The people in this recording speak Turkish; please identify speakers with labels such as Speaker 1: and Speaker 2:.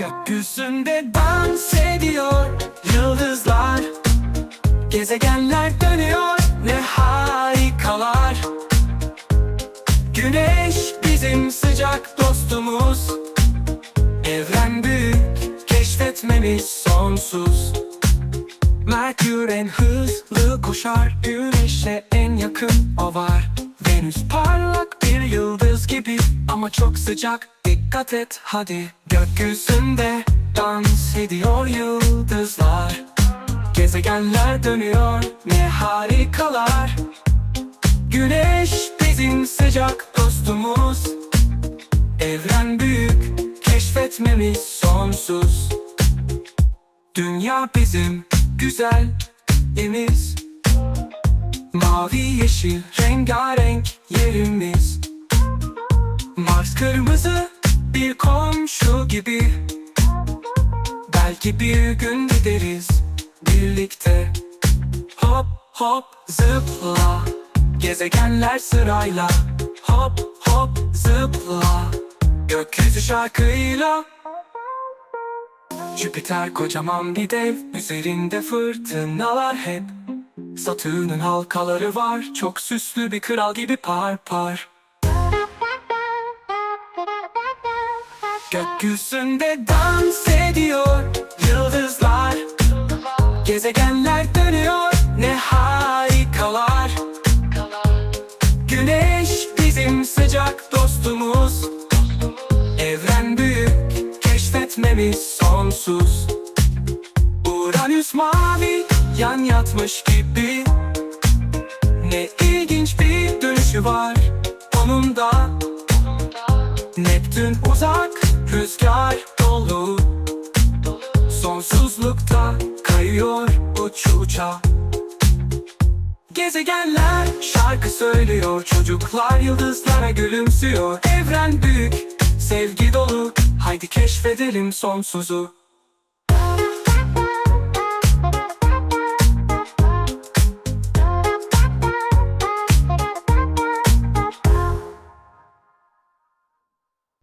Speaker 1: Gökyüzünde dans ediyor yıldızlar. Gezegenler dönüyor ne harikalar. Güneş bizim sıcak dostumuz. Evren büyük keşfetmemiz sonsuz. Merkür en hızlı koşar Güneşe en yakın o var. Venüs parlak bir yıldız gibi Ama çok sıcak dikkat et hadi. Gökyüzünde dans ediyor yıldızlar. Gezegenler dönüyor ne harikalar. Güneş bizim sıcak dostumuz. Evren büyük keşfetmemiz sonsuz. Dünya bizim güzel imiz Mavi yeşil rengarenk yerimiz Mars kırmızı bir komşu gibi. Belki bir gün gideriz birlikte. Hop hop zıpla. Gezegenler sırayla. Hop hop zıpla. Gökyüzü şarkıyla. Jüpiter kocaman bir dev. Üzerinde fırtınalar hep. Satürn'ün halkaları var. Çok süslü bir kral gibi par par Gökyüzünde dans ediyor yıldızlar. Gezegenler dönüyor ne harikalar. Güneş bizim sıcak dostumuz. Evren büyük keşfetmemiz sonsuz. Uranüs mavi yan yatmış gibi. Ne ilginç bir dönüşü var onun da. Neptün uzak rüzgar dolu. Sonsuzlukta kayıyor uç uça. Gezegenler şarkı söylüyor. Çocuklar yıldızlara gülümsüyor. Evren büyük, sevgi dolu. Haydi keşfedelim sonsuzu